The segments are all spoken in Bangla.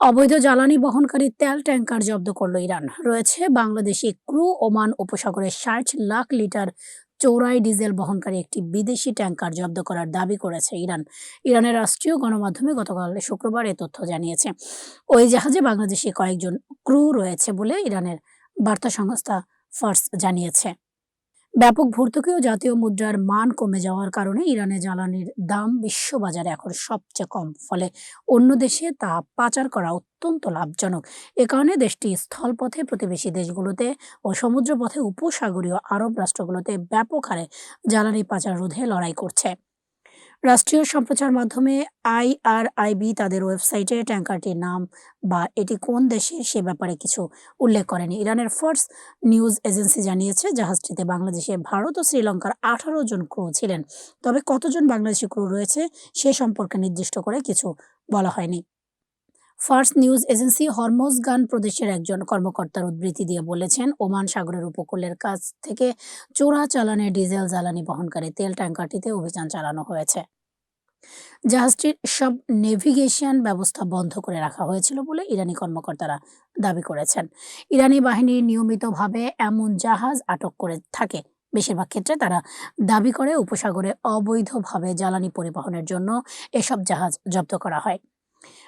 অবৈধ জ্বালানি বহনকারী তেল ট্যাঙ্কার জব্দ করল ইরান। রয়েছে বাংলাদেশি ক্রু ওমান উপসাগরে ষাট লাখ লিটার চৌরাই ডিজেল বহনকারী একটি বিদেশি ট্যাঙ্কার জব্দ করার দাবি করেছে ইরান। ইরানের রাষ্ট্রীয় গণমাধ্যমে গতকাল শুক্রবার এ তথ্য জানিয়েছে। ওই জাহাজে বাংলাদেশি কয়েকজন ক্রু রয়েছে বলে ইরানের বার্তা সংস্থা ফার্স জানিয়েছে। ব্যাপক ভর্তুকি ও জাতীয় মুদ্রার মান কমে যাওয়ার কারণে ইরানে জ্বালানির দাম বিশ্ববাজারে এখন সবচেয়ে কম। ফলে অন্য দেশে তা পাচার করা অত্যন্ত লাভজনক। এ কারণে দেশটি স্থলপথে প্রতিবেশী দেশগুলোতে ও সমুদ্রপথে উপসাগরীয় আরব রাষ্ট্রগুলোতে ব্যাপক হারে জ্বালানি পাচার রোধে লড়াই করছে। রাষ্ট্রীয় সম্প্রচার মাধ্যমে আইআরআইবি তাদের ওয়েবসাইটে ট্যাঙ্কারটির নাম বা এটি কোন দেশের সে ব্যাপারে কিছু উল্লেখ করেনি। ইরানের ফার্স নিউজ এজেন্সি জানিয়েছে, জাহাজটিতে বাংলাদেশে ভারত ও শ্রীলঙ্কার আঠারো জন ক্রু ছিলেন। তবে কতজন বাংলাদেশি ক্রু রয়েছে সে সম্পর্কে নির্দিষ্ট করে কিছু বলা হয়নি। ফার্স নিউজ এজেন্সি হরমোজগান প্রদেশের একজন কর্মকর্তার উদ্ধৃতি দিয়ে বলেছেন, ওমান সাগরের উপকূলের কাছ থেকে চোরা চালানে ডিজেল জ্বালানি বহনকারী তেল ট্যাঙ্কারটিতে অভিযান চালানো হয়েছে। জাহাজটির সব নেভিগেশন ব্যবস্থা বন্ধ করে রাখা হয়েছিল বলে ইরানি কর্মকর্তারা দাবি করেছেন। ইরানি বাহিনী নিয়মিতভাবে এমন জাহাজ আটক করে থাকে। বেশিরভাগ ক্ষেত্রে তারা দাবি করে উপসাগরে অবৈধভাবে জ্বালানি পরিবহনের জন্য এসব জাহাজ জব্দ করা হয়।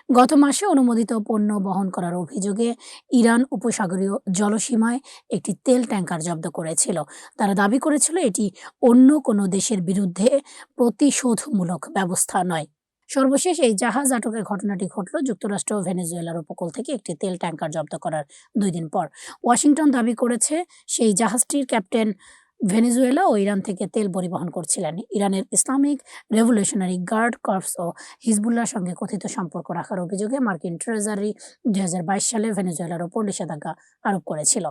গত মাসে অনুমোদিত পণ্য বহন করার অভিযোগে ইরান উপসাগরীয় জলসীমায় একটি তেল ট্যাঙ্কার জব্দ করেছিল। তারা দাবি করেছিল এটি অন্য কোনো দেশের বিরুদ্ধে প্রতিশোধমূলক ব্যবস্থা নয়। সর্বশেষ এই জাহাজ আটকের ঘটনাটি ঘটল যুক্তরাষ্ট্র ও ভেনেজুয়েলার উপকূল থেকে একটি তেল ট্যাঙ্কার জব্দ করার দুই দিন পর। ওয়াশিংটন দাবি করেছে সেই জাহাজটির ক্যাপ্টেন ভেনেজুয়েলা ও ইরান থেকে তেল পরিবহন করছিলেন। ইরানের ইসলামিক রেভলিউশনারি গার্ড কর্পস ও হিজবুল্লাহর সঙ্গে কথিত সম্পর্ক রাখার অভিযোগে মার্কিন ট্রেজারি দুই হাজার বাইশ সালে ভেনেজুয়েলার ওপর নিষেধাজ্ঞা আরোপ করেছিল।